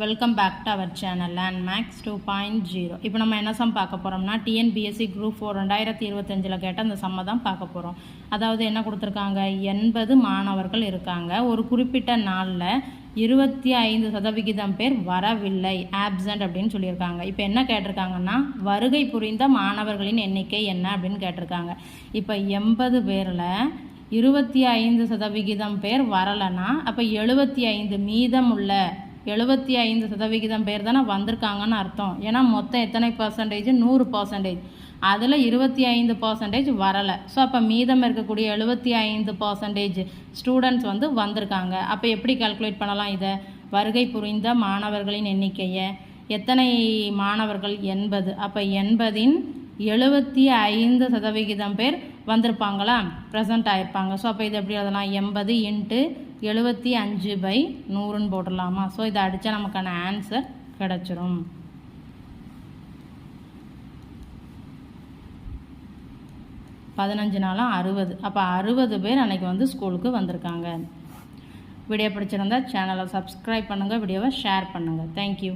Welcome back to our channel land max two point zero இப்போ நம்ம என்ன some பார்க்க போகிறோம்னா டிஎன்பிஎஸ்சி குரூப் ஃபோர் ரெண்டாயிரத்தி இருபத்தஞ்சில் கேட்ட அந்த சம்மை தான் பார்க்க போகிறோம் அதாவது என்ன கொடுத்துருக்காங்க? எண்பது மாணவர்கள் இருக்காங்க. ஒரு குறிப்பிட்ட நாளில் இருபத்தி ஐந்து சதவிகிதம் பேர் வரவில்லை ஆப்சண்ட் அப்படின்னு சொல்லியிருக்காங்க. இப்போ என்ன கேட்டிருக்காங்கன்னா வருகை புரிந்த மாணவர்களின் எண்ணிக்கை என்ன அப்படின்னு கேட்டிருக்காங்க. இப்போ எண்பது பேரில் இருபத்தி ஐந்து சதவிகிதம் பேர் வரலைன்னா அப்போ எழுபத்தி ஐந்து மீதம் உள்ள எழுபத்தி ஐந்து சதவிகிதம் பேர் தானே வந்திருக்காங்கன்னு அர்த்தம். ஏன்னா மொத்தம் எத்தனை பர்சன்டேஜ் நூறு பர்சன்டேஜ் அதில் இருபத்தி ஐந்து பர்சன்டேஜ் வரலை. ஸோ அப்போ மீதம் இருக்கக்கூடிய எழுபத்தி ஐந்து பர்சன்டேஜ் ஸ்டூடெண்ட்ஸ் வந்து வந்திருக்காங்க. அப்போ எப்படி கால்குலேட் பண்ணலாம் இதை? வருகை புரிந்த மாணவர்களின் எண்ணிக்கையை. எத்தனை மாணவர்கள்? எண்பது. அப்போ எண்பதின் எழுபத்தி ஐந்து சதவிகிதம் பேர் வந்திருப்பாங்களா? ப்ரெசண்ட் ஆகிருப்பாங்க ஸோ அப்போ இது எப்படி எழுதலாம்? எண்பது இன்ட்டு எழுபத்தி அஞ்சு பை நூறுன்னு போட்டுடலாமா? ஸோ இதை அடித்தா நமக்கான ஆன்சர் கிடச்சிரும். பதினஞ்சு நாளாக அறுபது. அப்போ அறுபது பேர் அன்றைக்கி வந்து ஸ்கூலுக்கு வந்திருக்காங்க. வீடியோ பிடிச்சிருந்தா சேனலை சப்ஸ்கிரைப் பண்ணுங்கள் வீடியோவை ஷேர் பண்ணுங்கள் தேங்க்யூ